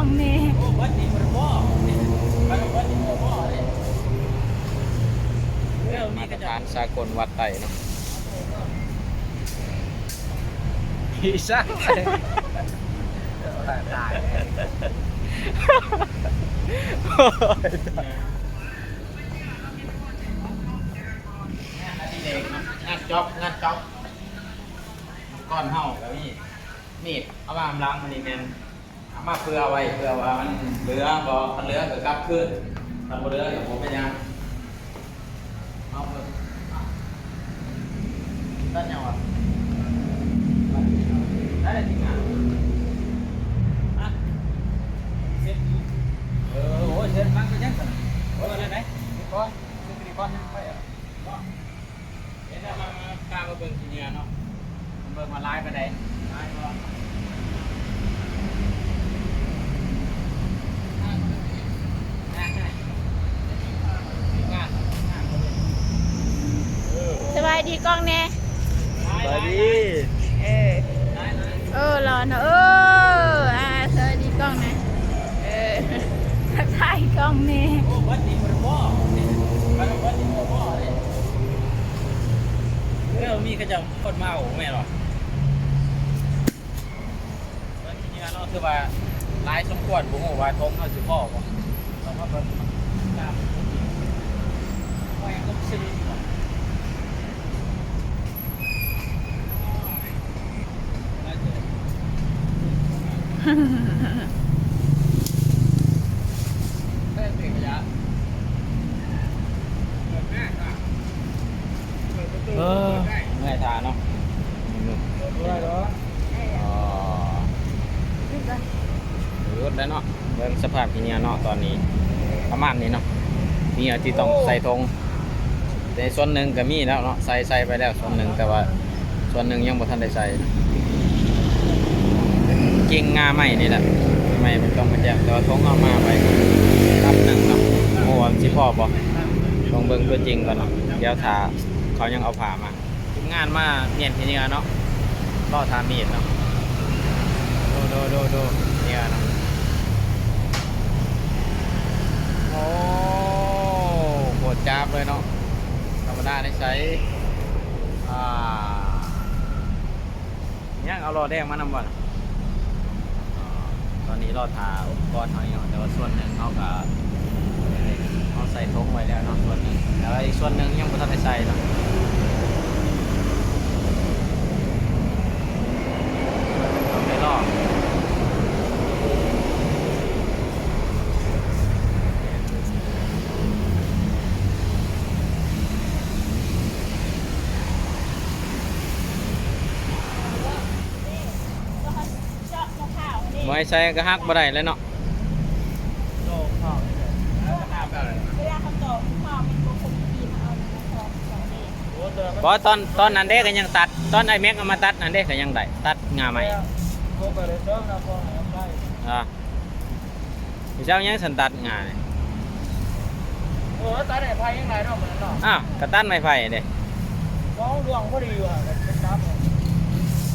องแน่มาตรฐานสากลวัดไต่เนาะพี่ช่างตายงานจ็อบงานจ็อบก้อนเห่าแล้วนี่มีดเอามาล้างมันนี่แมนเอา มาเพื่อไว้เพื่อว่ามันเหลือบ่มันเหลือก็กลับขึ้นมันบ่เหลือเดี๋ยวผมไปยังเอาเพิ่มได้ยังวะได้จริงอะฮะเซ็ตเออโอ้ยเซ็ตมันก็ยังสั่นโอ้ยอะไรไหนดีก้อนเซ็ตดีก้อนยังไปอะเดี๋ยวมากล้ามาเบิ่งทีเนี้ยเนาะเบิ่งมาไลฟ์ก็ได้ไลฟ์บ่ สบายดีกล้องแน่สวัสดีเออเออรอนะเอออ่าสวัสดีกล้องนะเออทักทายกล้องแน่โอ้วัดดีมันบ่วัดวัดดีมันบ่เลยเออมีก็จะคนเมาแม่หรอวันนี้เนาะคือว่าหลายสมควรบ่ฮู้ว่าทงเฮาสิพอบ่ต้องมาเบิ่งตามว่ายังต้องสิบ่ เป็นเป็นระยะเออไม่ทานเนาะอ๋อรถแล้วเนาะเบิ่งสภาพที่เนี่ยเนาะตอนนี้ ประมาณนี้เนาะมีอาที่ต้องใส่ธงแต่ส่วนหนึ่งก็มีแล้วเนาะใส่ใส่ไปแล้วส่วนหนึ่งแต่ว่า ส่วนหนึ่งยังบ่ทันได้ใส่ กิ่งงาไม้นี่แหละไม่มันต้องมันแยกแต่ว่าธงเอามาไปรับหนึ่งเนาะโอ้สิพ่อบ่ลองเบิ่งตัวจริงก่อนเนาะเดี๋ยวถาเขายังเอาผ่ามาทีมงานมาเนียนทีนี้เนาะรอทามีดเนาะดูดูดูดูเนี่ยเนาะโอ้โหดจับเลยเนาะธรรมดาได้ใช้อ่ายังเอารอแดงมานำบ่ล่ะอ่า ตอนนี้เราทาอุปกรณ์เขาอย่างแต่ว่าส่วนหนึ่งเขาก็เขาใส่ทงไว้แล้วเนาะส่วนหนึ่งแล้วอีกส่วนหนึ่งยังไม่ทันได้ใส่เนาะต้องไปลอกบ่ ให้ใส่ก็ฮักบ่ได้เลยเนาะบอตอนตอนนั้นเด็กก็ยังตัด ตอนไอ้แม็กเอามาตัดนั่นเด็กก็ยังได้ตัดงาใหม่อ่าพี่เจ้ายังสันตัดงาเนี่ยเออตาเนี่ยพายยังไงเนาะเหมือนเนาะอ้าวกระตันไม้ไผ่เด้ฟ้องดวงพอดีว่ะเป็นจับเนี่ย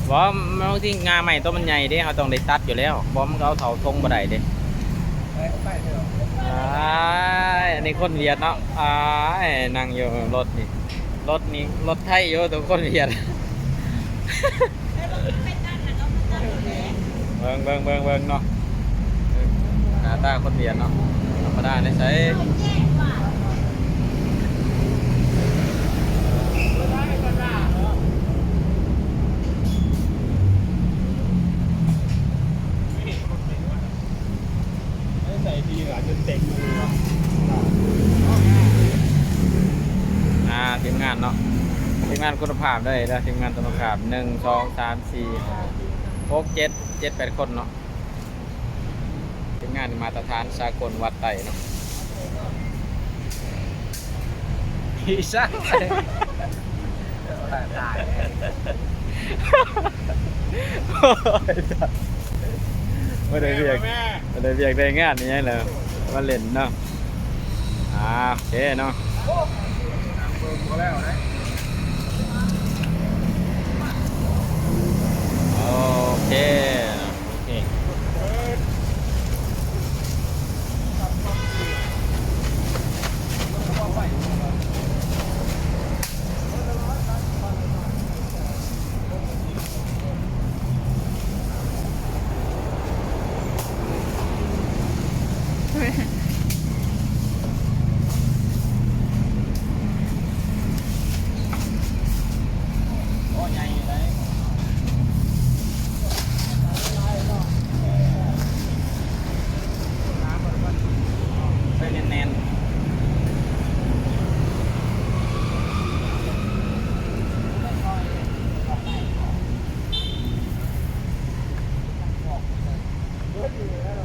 บอกว่าบางทีงาใหม่ตัวมันใหญ่เด้เขาต้องได้ตัดอยู่แล้วบอมเอาเถาทงบ่ได้เด้ไอะอ้ายอันนี้คนเวียดเนาะอ้านั่งอยู่รถนี่รถนี่รถไทยอยู่ตัวคนเวียดเบิ่งเบิ่งเบิ่งเบิ่งเนาะหน้าตาคนเวียดเนาะธรรมดาได้ใช้ งานคุณภาพได้นะทีมงานคุณภาพหนึ่งสองสามสี่หกเจ็ดเจ็ดแปดคนเนาะทีมงานมาตรฐานสากลวัดไตเนาะอีสักตายไม่ได้เรียกไม่ได้เรียกได้งานนี้เลยว่าเล่นเนาะอ่าโอเคเนาะ Yeah.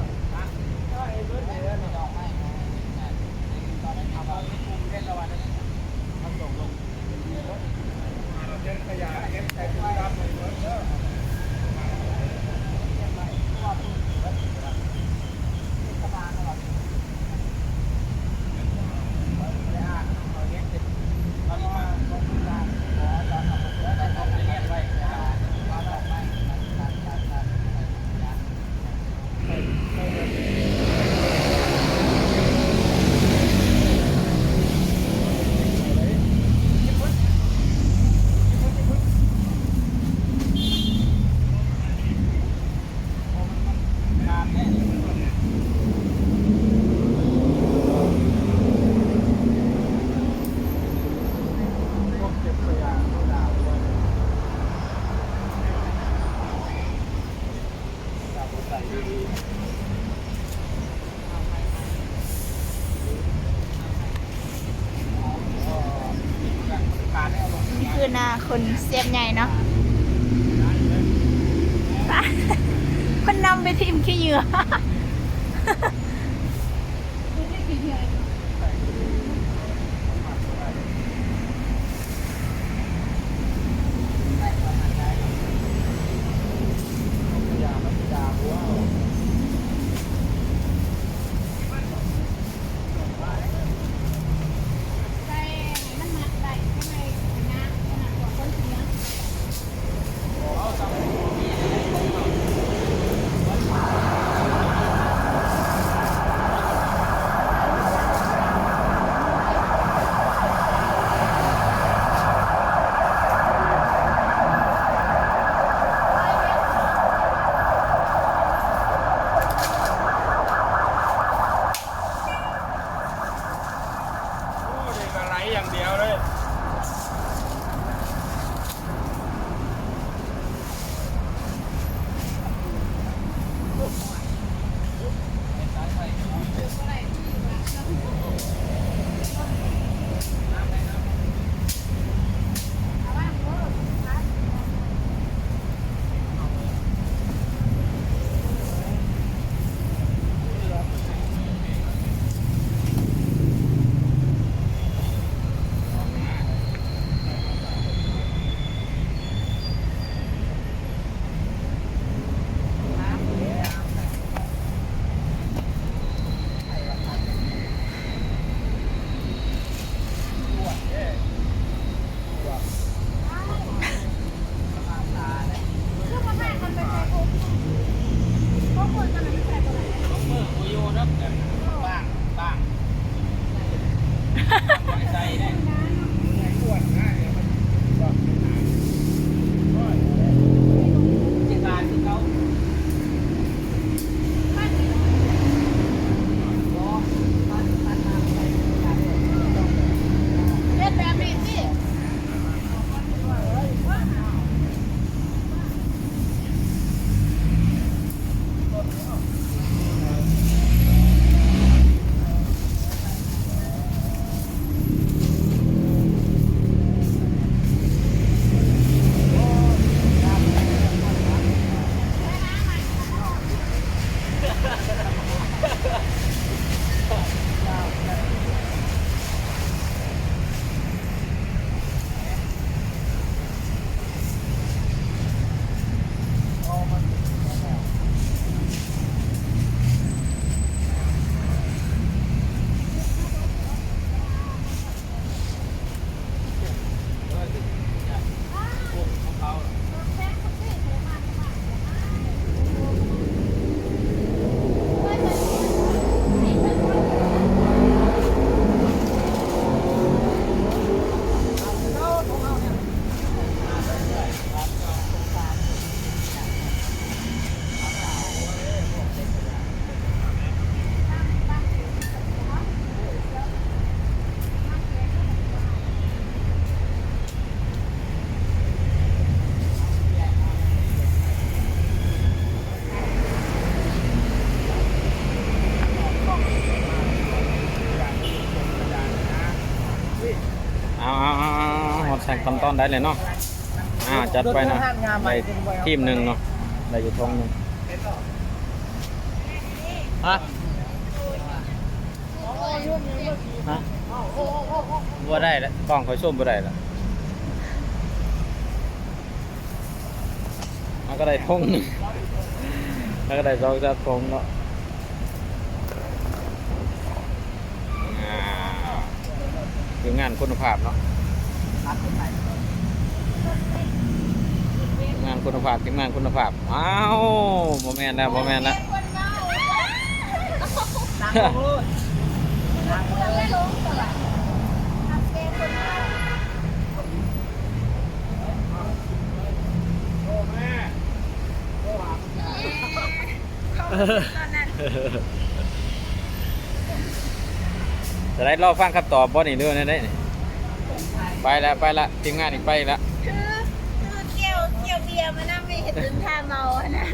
ี่คือนาคนเสียบใหญ่เนาะคนนำไปทิมขี้เหยื่อ ได้เลยเนาะอ่าจัดไปนะได้ทีมหนึ่งเนาะได้อยู่ทงหนึ่งฮะฮะบ่ได้แล้วกล้องคอยส้มบ่ได้แล้วมันก็ได้ทงหนึ่งแล้วก็ได้สองจัดทงเนาะคืองานคุณภาพเนาะ งานคุณภาพทีมงานคุณภาพอ้าวโมแมนแล้วโมแมนแล้วจะได้รอฟังคำตอบบ่นี่เรื่องนี้ได้ ไปแล้วไปละทีมงานอีกไปแล้ว รามานั่าไม่เห็นจนท่าเมานะ